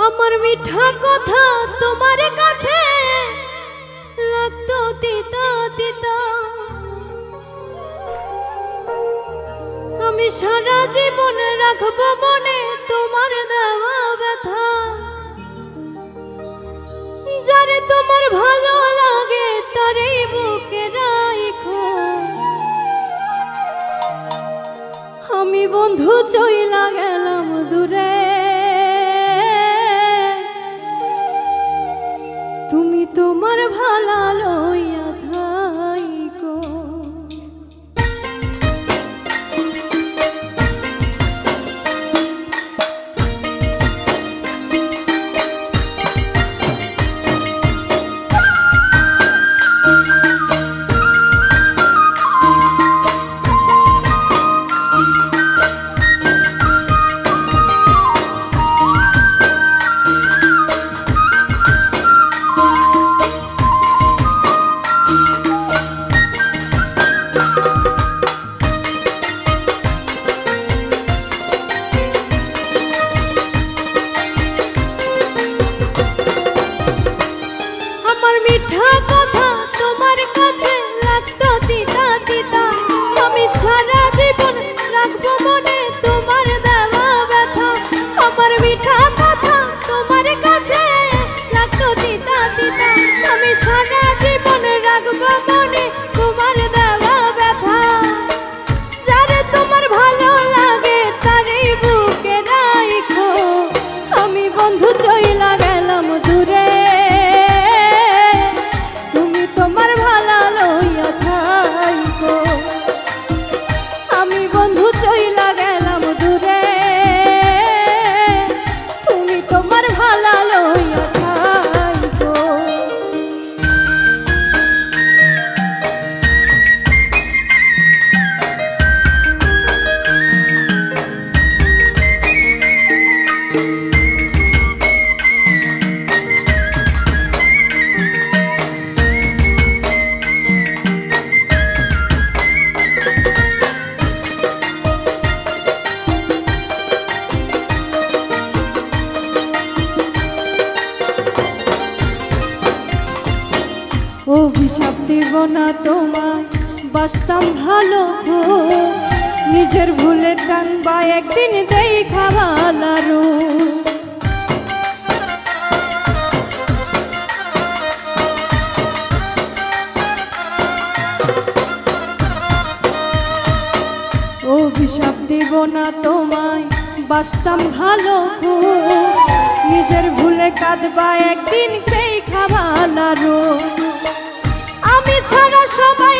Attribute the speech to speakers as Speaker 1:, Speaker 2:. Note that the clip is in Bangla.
Speaker 1: মিঠা কথা তোমার কাছে লাগতো তিতা তিতা। আমি সারা জীবন রাখব মনে তোমার দেওয়া ব্যথা। যারে তোমার ভালো লাগে তারই বুকে রাখো আমি বন্ধু চইলা গেলাম তোমার কাছে লাগতো তিতা তিতা আমি সারা জীবন রাখব মনে তোমার দেওয়া ব্যথা। আমার মিঠা কথা তোমার কাছে লাগতো তিতা তিতা আমি সারা জীবন রাখব মনে তোমার দেওয়া ব্যথা। যারে তোমার ভালো লাগে তারই বুকে আমি বন্ধু চইলা অভিশাপ দিব না তোমায় বাসতাম ভালো গো নিজের ভুলে কানবা একদিন দেই খাওয়ালারু অভিশাপ দিব না তোমায় বাসতাম ভালো নিজের ভুলে কাঁদবা একদিন খেয়ে খাওয়ালারু আমি ছাড়া সবাই